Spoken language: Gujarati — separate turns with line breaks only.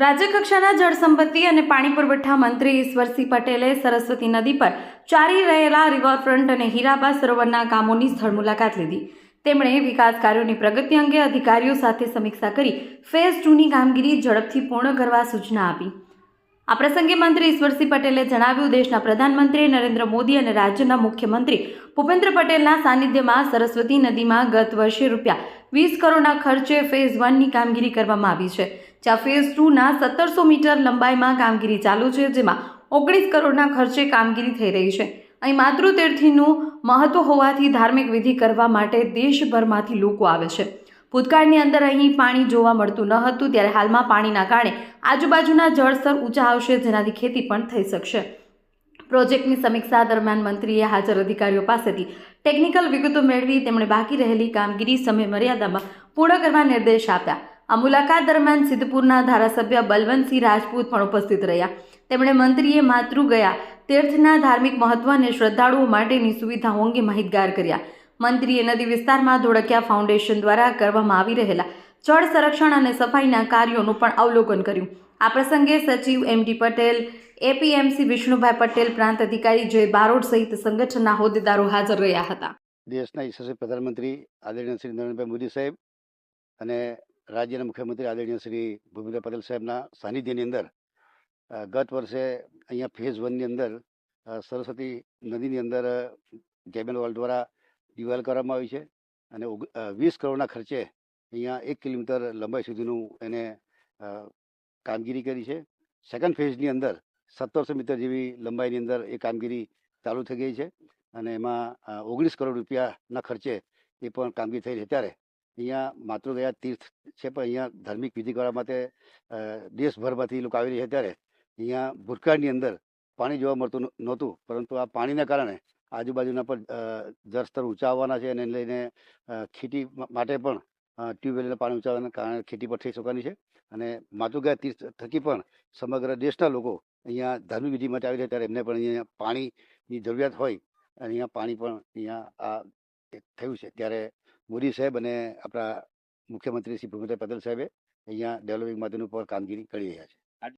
રાજ્યકક્ષાના જળ સંપત્તિ અને પાણી પુરવઠા મંત્રી ઈશ્વરસિંહ પટેલે સરસ્વતી નદી પર ચારી રહેલા રિવરફ્રન્ટ અને હીરાબા સરોવરના કામોની સ્થળ મુલાકાત લીધી. તેમણે વિકાસ કાર્યોની પ્રગતિ અંગે અધિકારીઓ સાથે સમીક્ષા કરી ફેઝ ટુની કામગીરી ઝડપથી પૂર્ણ કરવા સૂચના આપી. આ પ્રસંગે મંત્રી ઈશ્વરસિંહ પટેલે જણાવ્યું, દેશના પ્રધાનમંત્રી નરેન્દ્ર મોદી અને રાજ્યના મુખ્યમંત્રી ભૂપેન્દ્ર પટેલના સાનિધ્યમાં સરસ્વતી નદીમાં ગત વર્ષે રૂપિયા વીસ કરોડના ખર્ચે ફેઝ વનની કામગીરી કરવામાં આવી છે. જ્યાં ફેઝ ટુના સત્તરસો મીટર લંબાઈમાં કામગીરી ચાલુ છે, જેમાં ઓગણીસ કરોડના ખર્ચે કામગીરી થઈ રહી છે. અહીં માતૃતીર્થીનું મહત્વ હોવાથી ધાર્મિક વિધિ કરવા માટે દેશભરમાંથી લોકો આવે છે. ભૂતકાળની અંદર અહીં પાણી જોવા મળતું ન હતું, ત્યારે હાલમાં પાણીના કારણે આજુબાજુના જળસ્તર ઊંચા આવશે, જેનાથી ખેતી પણ થઈ શકશે. પ્રોજેક્ટની સમીક્ષા દરમિયાન મંત્રીએ હાજર અધિકારીઓ પાસેથી ટેકનિકલ વિગતો મેળવી તેમણે બાકી રહેલી કામગીરી સમય મર્યાદામાં પૂર્ણ કરવા નિર્દેશ આપ્યા. આ મુલાકાત દરમિયાન સિદ્ધપુરના ધારાસભ્ય બલવંતસિંહ રાજપૂત પણ ઉપસ્થિત રહ્યા. તેમણે મંત્રીએ માતૃ ગયા તીર્થના ધાર્મિક મહત્વ અને શ્રદ્ધાળુઓ માટેની સુવિધાઓ અંગે માહિતગાર કર્યા. મંત્રીએ નદી વિસ્તારમાં ધોળકિયા ફાઉન્ડેશન દ્વારા કરવામાં આવી રહેલા જળ સંરક્ષણ અને સફાઈના કાર્યોનું પણ અવલોકન કર્યું. આ પ્રસંગે સચિવ એમ પટેલ, એપીએમસી વિષ્ણુભાઈ પટેલ, પ્રાંત અધિકારી જય બારોડ સહિત સંગઠનના હોદ્દેદારો હાજર રહ્યા હતા.
દેશના યશસ્વી પ્રધાનમંત્રી આદરણીય શ્રી નરેન્દ્રભાઈ મોદી સાહેબ અને રાજ્યના મુખ્યમંત્રી આદરણીય શ્રી ભૂપેન્દ્ર પટેલ સાહેબના સાનિધ્યની અંદર ગત વર્ષે અહીંયા ફેઝ વનની અંદર સરસ્વતી નદીની અંદર કેબિન વોલ દ્વારા દિવાલ કરવામાં આવી છે અને વીસ કરોડના ખર્ચે અહીંયા એક કિલોમીટર લંબાઈ સુધીનું એને કામગીરી કરી છે. સેકન્ડ ફેઝની અંદર સત્તરસો મીટર જેવી લંબાઈની અંદર એ કામગીરી ચાલુ થઈ ગઈ છે અને એમાં ઓગણીસ કરોડ રૂપિયાના ખર્ચે એ પણ કામગીરી થઈ રહી ત્યારે અહીંયા માતૃગયા તીર્થ છે પણ અહીંયા ધાર્મિક વિધિ કરવા માટે દેશભરમાંથી લોકો આવી રહ્યા છે ત્યારે. અહીંયા ભૂતકાળની અંદર પાણી જોવા મળતું નહોતું પરંતુ આ પાણીના કારણે આજુબાજુના પર અ, જળસ્તર ઊંચા આવવાના છે અને લઈને ખેતી માટે પણ ટ્યુબવેલના પાણી ઊંચાવવાના કારણે ખેતી પણ થઈ શકવાની છે. અને માતૃગયા તીર્થ થકી પણ સમગ્ર દેશના લોકો અહીંયા ધાર્મિક વિધિ માટે આવી રહ્યા ત્યારે એમને પણ અહીંયા પાણીની જરૂરિયાત હોય અને અહીંયા પાણી પણ અહીંયા આ થયું છે. ત્યારે મોદી સાહેબ અને આપણા મુખ્યમંત્રી શ્રી ભૂપેન્દ્ર પટેલ સાહેબે અહીંયા ડેવલપિંગ માટેનું પર કામગીરી કરી રહ્યા છે.